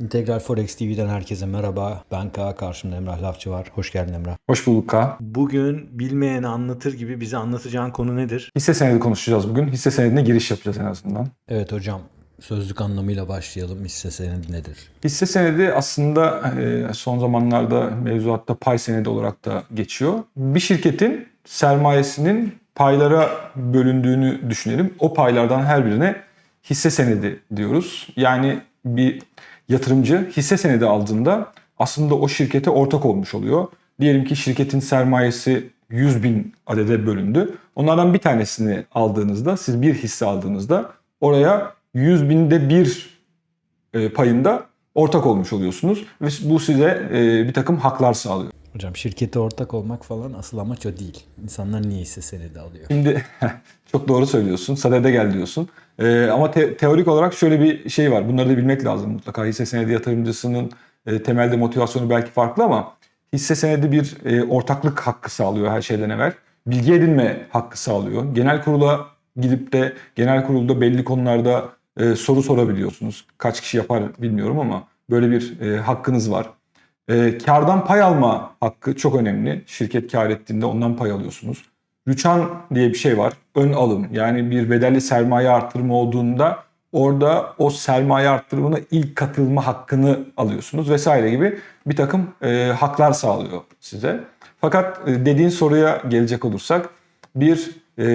İntegral Forex TV'den herkese merhaba. Ben Kaan, karşımda Emrah Lafçı var. Hoş geldin Emrah. Hoş bulduk Kaan. Bugün bilmeyeni anlatır gibi bize anlatacağın konu nedir? Hisse senedi konuşacağız bugün. Hisse senedine giriş yapacağız en azından. Evet hocam, sözlük anlamıyla başlayalım. Hisse senedi nedir? Hisse senedi aslında e, son zamanlarda mevzuatta pay senedi olarak da geçiyor. Bir şirketin sermayesinin paylara bölündüğünü düşünelim. O paylardan her birine hisse senedi diyoruz. Yani bir yatırımcı hisse senedi aldığında aslında o şirkete ortak olmuş oluyor. Diyelim ki şirketin sermayesi 100 bin adede bölündü. Onlardan bir tanesini aldığınızda, siz bir hisse aldığınızda oraya 100 binde bir e, payında ortak olmuş oluyorsunuz. Ve bu size e, bir takım haklar sağlıyor. Hocam şirkete ortak olmak falan asıl amaç o değil. İnsanlar niye hisse senedi alıyor? Şimdi çok doğru söylüyorsun. Sadede gel diyorsun. Ee, ama te- teorik olarak şöyle bir şey var. Bunları da bilmek lazım mutlaka. Hisse senedi yatırımcısının e, temelde motivasyonu belki farklı ama hisse senedi bir e, ortaklık hakkı sağlıyor her şeyden evvel. Bilgi edinme hakkı sağlıyor. Genel kurula gidip de genel kurulda belli konularda e, soru sorabiliyorsunuz. Kaç kişi yapar bilmiyorum ama böyle bir e, hakkınız var. E, kardan pay alma hakkı çok önemli. Şirket kar ettiğinde ondan pay alıyorsunuz. Rüçhan diye bir şey var. Ön alım. Yani bir bedelli sermaye artırımı olduğunda orada o sermaye artırımına ilk katılma hakkını alıyorsunuz vesaire gibi bir takım e, haklar sağlıyor size. Fakat e, dediğin soruya gelecek olursak bir e,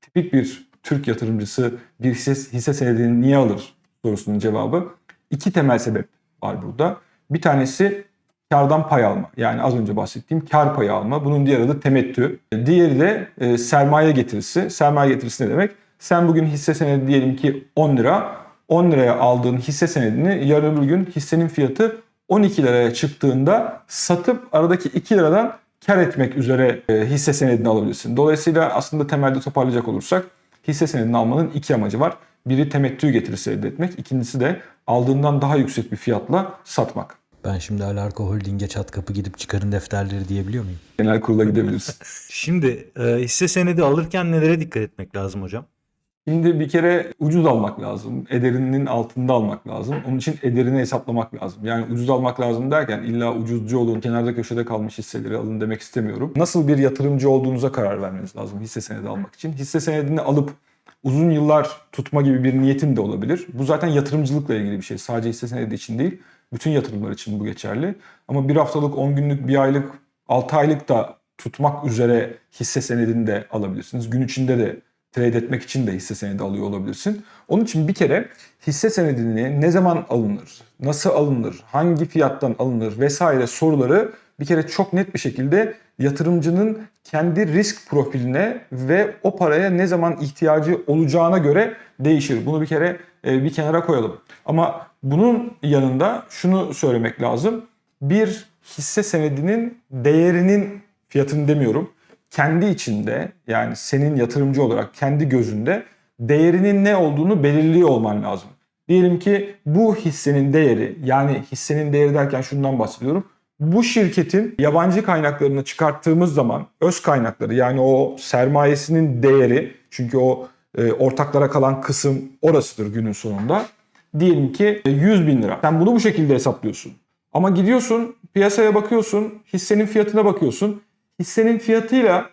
tipik bir Türk yatırımcısı bir hisse, hisse senedini niye alır sorusunun cevabı iki temel sebep var burada. Bir tanesi kardan pay alma. Yani az önce bahsettiğim kar payı alma. Bunun diğer adı temettü. Diğeri de e, sermaye getirisi. Sermaye getirisi ne demek? Sen bugün hisse senedi diyelim ki 10 lira. 10 liraya aldığın hisse senedini yarın öbür gün hissenin fiyatı 12 liraya çıktığında satıp aradaki 2 liradan kar etmek üzere e, hisse senedini alabilirsin. Dolayısıyla aslında temelde toparlayacak olursak hisse senedini almanın iki amacı var. Biri temettü getirisi elde etmek. ikincisi de aldığından daha yüksek bir fiyatla satmak. Ben şimdi Alarko Holding'e çat kapı gidip çıkarın defterleri diyebiliyor muyum? Genel kurula gidebilirsin. Şimdi e, hisse senedi alırken nelere dikkat etmek lazım hocam? Şimdi bir kere ucuz almak lazım. Ederinin altında almak lazım. Onun için ederini hesaplamak lazım. Yani ucuz almak lazım derken illa ucuzcu olun, kenarda köşede kalmış hisseleri alın demek istemiyorum. Nasıl bir yatırımcı olduğunuza karar vermeniz lazım hisse senedi almak için. Hisse senedini alıp uzun yıllar tutma gibi bir niyetin de olabilir. Bu zaten yatırımcılıkla ilgili bir şey. Sadece hisse senedi için değil. Bütün yatırımlar için bu geçerli. Ama bir haftalık, 10 günlük, bir aylık, 6 aylık da tutmak üzere hisse senedini de alabilirsiniz. Gün içinde de trade etmek için de hisse senedi alıyor olabilirsin. Onun için bir kere hisse senedini ne zaman alınır, nasıl alınır, hangi fiyattan alınır vesaire soruları bir kere çok net bir şekilde yatırımcının kendi risk profiline ve o paraya ne zaman ihtiyacı olacağına göre değişir. Bunu bir kere e, bir kenara koyalım. Ama bunun yanında şunu söylemek lazım. Bir hisse senedinin değerinin fiyatını demiyorum. Kendi içinde yani senin yatırımcı olarak kendi gözünde değerinin ne olduğunu belirliyor olman lazım. Diyelim ki bu hissenin değeri yani hissenin değeri derken şundan bahsediyorum. Bu şirketin yabancı kaynaklarını çıkarttığımız zaman öz kaynakları yani o sermayesinin değeri çünkü o e, ortaklara kalan kısım orasıdır günün sonunda. Diyelim ki 100 bin lira. Sen bunu bu şekilde hesaplıyorsun. Ama gidiyorsun piyasaya bakıyorsun hissenin fiyatına bakıyorsun. Hissenin fiyatıyla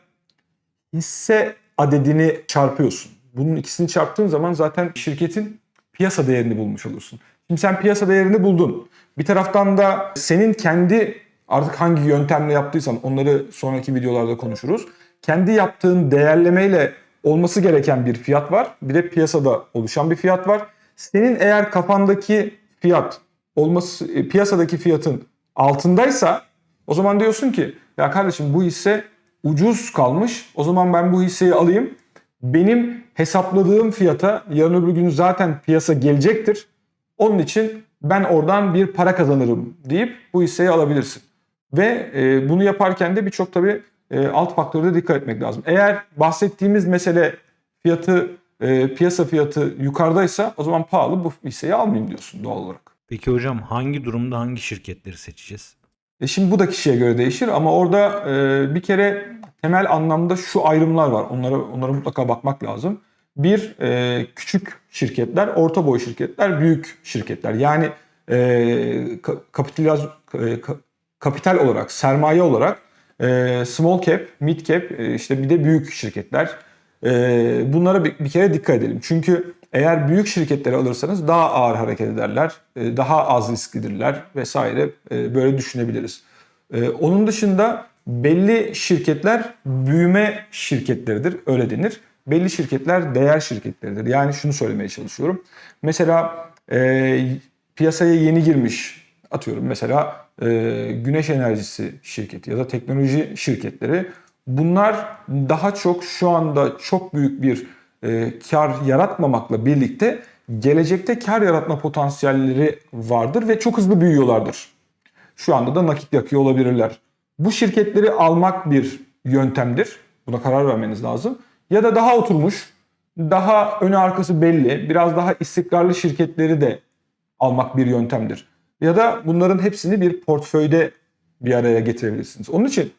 hisse adedini çarpıyorsun. Bunun ikisini çarptığın zaman zaten şirketin piyasa değerini bulmuş olursun. Şimdi sen piyasa değerini buldun. Bir taraftan da senin kendi artık hangi yöntemle yaptıysan onları sonraki videolarda konuşuruz. Kendi yaptığın değerlemeyle olması gereken bir fiyat var. Bir de piyasada oluşan bir fiyat var. Senin eğer kafandaki fiyat olması e, piyasadaki fiyatın altındaysa o zaman diyorsun ki ya kardeşim bu hisse ucuz kalmış. O zaman ben bu hisseyi alayım. Benim hesapladığım fiyata yarın öbür gün zaten piyasa gelecektir. Onun için ben oradan bir para kazanırım deyip bu hisseyi alabilirsin. Ve e, bunu yaparken de birçok tabii e, alt faktörde dikkat etmek lazım. Eğer bahsettiğimiz mesele fiyatı e, piyasa fiyatı yukarıdaysa o zaman pahalı bu hisseyi almayayım diyorsun doğal olarak. Peki hocam hangi durumda hangi şirketleri seçeceğiz? E şimdi bu da kişiye göre değişir ama orada e, bir kere temel anlamda şu ayrımlar var. Onlara onlara mutlaka bakmak lazım. Bir e, küçük şirketler, orta boy şirketler, büyük şirketler. Yani e, ka- kapitalaz, e, ka- kapital olarak, sermaye olarak e, small cap, mid cap, e, işte bir de büyük şirketler. E, bunlara bir, bir kere dikkat edelim. Çünkü eğer büyük şirketleri alırsanız daha ağır hareket ederler, e, daha az risklidirler vesaire e, böyle düşünebiliriz. E, onun dışında belli şirketler büyüme şirketleridir, öyle denir. Belli şirketler değer şirketleridir. Yani şunu söylemeye çalışıyorum. Mesela e, piyasaya yeni girmiş, atıyorum mesela e, güneş enerjisi şirketi ya da teknoloji şirketleri bunlar daha çok şu anda çok büyük bir e, kar yaratmamakla birlikte gelecekte kar yaratma potansiyelleri vardır ve çok hızlı büyüyorlardır. Şu anda da nakit yakıyor olabilirler. Bu şirketleri almak bir yöntemdir. Buna karar vermeniz lazım. Ya da daha oturmuş, daha önü arkası belli, biraz daha istikrarlı şirketleri de almak bir yöntemdir. Ya da bunların hepsini bir portföyde bir araya getirebilirsiniz. Onun için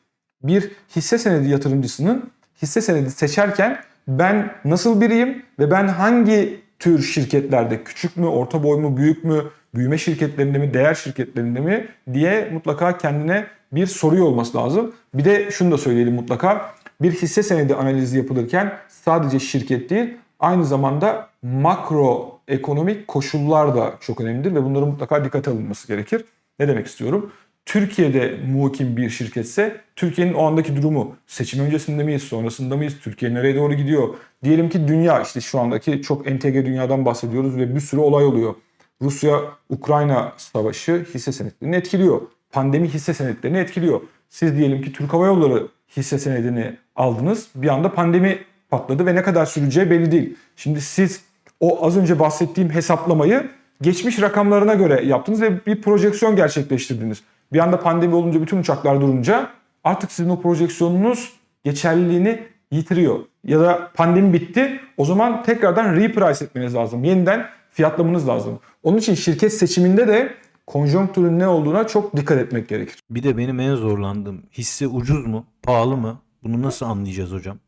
bir hisse senedi yatırımcısının hisse senedi seçerken ben nasıl biriyim ve ben hangi tür şirketlerde küçük mü, orta boy mu, büyük mü, büyüme şirketlerinde mi, değer şirketlerinde mi diye mutlaka kendine bir soruyor olması lazım. Bir de şunu da söyleyelim mutlaka. Bir hisse senedi analizi yapılırken sadece şirket değil, aynı zamanda makro ekonomik koşullar da çok önemlidir ve bunların mutlaka dikkate alınması gerekir. Ne demek istiyorum? Türkiye'de muhkim bir şirketse Türkiye'nin o andaki durumu seçim öncesinde miyiz, sonrasında mıyız, Türkiye nereye doğru gidiyor? Diyelim ki dünya işte şu andaki çok entegre dünyadan bahsediyoruz ve bir sürü olay oluyor. Rusya-Ukrayna savaşı hisse senetlerini etkiliyor. Pandemi hisse senetlerini etkiliyor. Siz diyelim ki Türk Hava Yolları hisse senedini aldınız. Bir anda pandemi patladı ve ne kadar süreceği belli değil. Şimdi siz o az önce bahsettiğim hesaplamayı geçmiş rakamlarına göre yaptınız ve bir projeksiyon gerçekleştirdiniz. Bir anda pandemi olunca bütün uçaklar durunca artık sizin o projeksiyonunuz geçerliliğini yitiriyor. Ya da pandemi bitti o zaman tekrardan reprice etmeniz lazım. Yeniden fiyatlamanız lazım. Onun için şirket seçiminde de konjonktürün ne olduğuna çok dikkat etmek gerekir. Bir de benim en zorlandığım hisse ucuz mu, pahalı mı? Bunu nasıl anlayacağız hocam?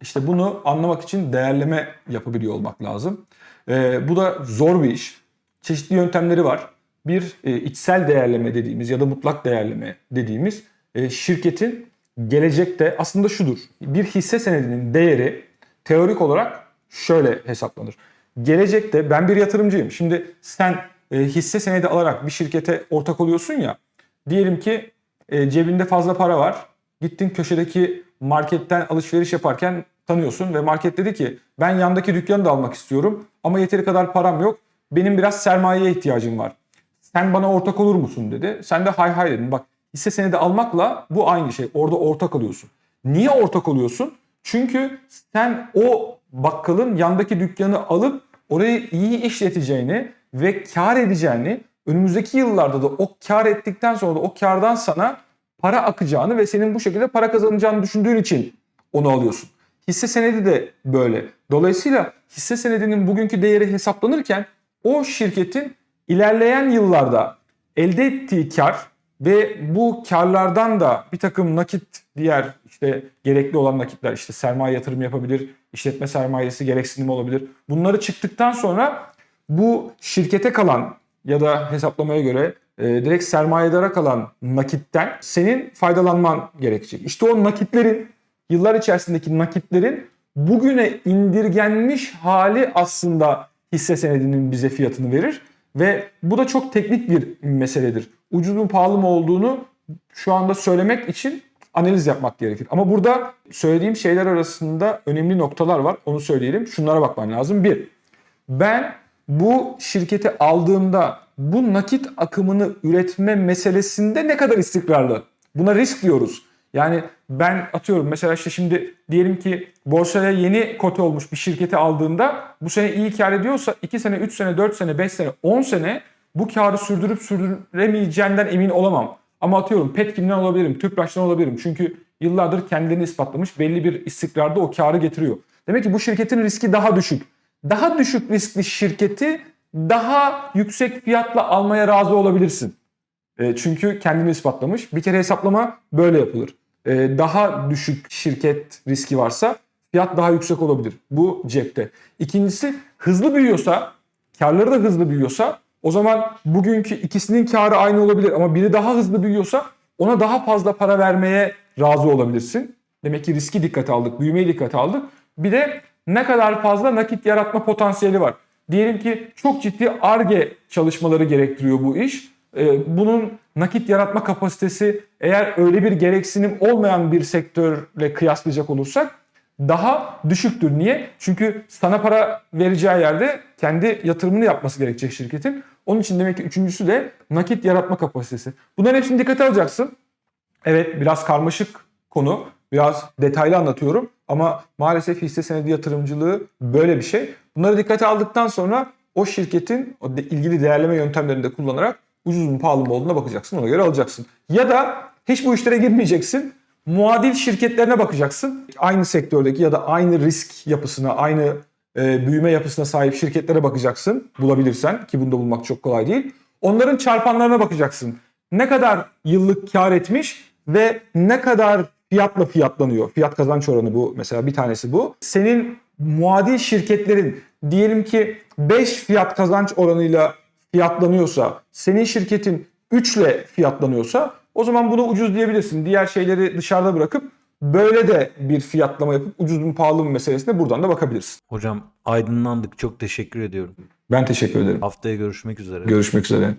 İşte bunu anlamak için değerleme yapabiliyor olmak lazım. Ee, bu da zor bir iş. Çeşitli yöntemleri var. Bir e, içsel değerleme dediğimiz ya da mutlak değerleme dediğimiz e, şirketin gelecekte aslında şudur. Bir hisse senedinin değeri teorik olarak şöyle hesaplanır. Gelecekte ben bir yatırımcıyım. Şimdi sen e, hisse senedi alarak bir şirkete ortak oluyorsun ya. Diyelim ki e, cebinde fazla para var. Gittin köşedeki marketten alışveriş yaparken tanıyorsun ve market dedi ki ben yandaki dükkanı da almak istiyorum ama yeteri kadar param yok. Benim biraz sermayeye ihtiyacım var. Sen bana ortak olur musun dedi. Sen de hay hay dedin. Bak hisse senedi almakla bu aynı şey. Orada ortak alıyorsun. Niye ortak oluyorsun? Çünkü sen o bakkalın yandaki dükkanı alıp orayı iyi işleteceğini ve kar edeceğini önümüzdeki yıllarda da o kar ettikten sonra da o kardan sana para akacağını ve senin bu şekilde para kazanacağını düşündüğün için onu alıyorsun. Hisse senedi de böyle. Dolayısıyla hisse senedinin bugünkü değeri hesaplanırken o şirketin ilerleyen yıllarda elde ettiği kar ve bu karlardan da bir takım nakit diğer işte gerekli olan nakitler işte sermaye yatırım yapabilir, işletme sermayesi gereksinim olabilir. Bunları çıktıktan sonra bu şirkete kalan ya da hesaplamaya göre e, direkt sermayedara kalan nakitten senin faydalanman gerekecek. İşte o nakitlerin yıllar içerisindeki nakitlerin bugüne indirgenmiş hali aslında hisse senedinin bize fiyatını verir ve bu da çok teknik bir meseledir. Ucuz mu pahalı mı olduğunu şu anda söylemek için analiz yapmak gerekir. Ama burada söylediğim şeyler arasında önemli noktalar var. Onu söyleyelim. Şunlara bakman lazım. Bir, ben bu şirketi aldığımda bu nakit akımını üretme meselesinde ne kadar istikrarlı? Buna risk diyoruz. Yani ben atıyorum mesela işte şimdi diyelim ki borsaya yeni kote olmuş bir şirketi aldığında bu sene iyi kar ediyorsa 2 sene, 3 sene, 4 sene, 5 sene, 10 sene bu karı sürdürüp sürdüremeyeceğinden emin olamam. Ama atıyorum Petkim'den olabilirim, Tüpraş'tan olabilirim. Çünkü yıllardır kendilerini ispatlamış belli bir istikrarda o karı getiriyor. Demek ki bu şirketin riski daha düşük. Daha düşük riskli şirketi daha yüksek fiyatla almaya razı olabilirsin. E, çünkü kendini ispatlamış. Bir kere hesaplama böyle yapılır. E, daha düşük şirket riski varsa fiyat daha yüksek olabilir. Bu cepte. İkincisi hızlı büyüyorsa, karları da hızlı büyüyorsa o zaman bugünkü ikisinin karı aynı olabilir ama biri daha hızlı büyüyorsa ona daha fazla para vermeye razı olabilirsin. Demek ki riski dikkate aldık, büyümeyi dikkate aldık. Bir de ne kadar fazla nakit yaratma potansiyeli var. Diyelim ki çok ciddi ARGE çalışmaları gerektiriyor bu iş. Ee, Bunun nakit yaratma kapasitesi eğer öyle bir gereksinim olmayan bir sektörle kıyaslayacak olursak daha düşüktür. Niye? Çünkü sana para vereceği yerde kendi yatırımını yapması gerekecek şirketin. Onun için demek ki üçüncüsü de nakit yaratma kapasitesi. Bunların hepsini dikkate alacaksın. Evet biraz karmaşık konu. Biraz detaylı anlatıyorum. Ama maalesef hisse senedi yatırımcılığı böyle bir şey. Bunları dikkate aldıktan sonra o şirketin o de- ilgili değerleme yöntemlerini de kullanarak ucuz mu pahalı mı olduğuna bakacaksın. Ona göre alacaksın. Ya da hiç bu işlere girmeyeceksin. Muadil şirketlerine bakacaksın. Aynı sektördeki ya da aynı risk yapısına, aynı e, büyüme yapısına sahip şirketlere bakacaksın. Bulabilirsen ki bunu da bulmak çok kolay değil. Onların çarpanlarına bakacaksın. Ne kadar yıllık kar etmiş ve ne kadar fiyatla fiyatlanıyor. Fiyat kazanç oranı bu mesela bir tanesi bu. Senin muadil şirketlerin diyelim ki 5 fiyat kazanç oranıyla fiyatlanıyorsa, senin şirketin 3 ile fiyatlanıyorsa o zaman bunu ucuz diyebilirsin. Diğer şeyleri dışarıda bırakıp böyle de bir fiyatlama yapıp ucuz mu pahalı mı meselesine buradan da bakabilirsin. Hocam aydınlandık. Çok teşekkür ediyorum. Ben teşekkür ederim. Haftaya görüşmek üzere. Görüşmek üzere.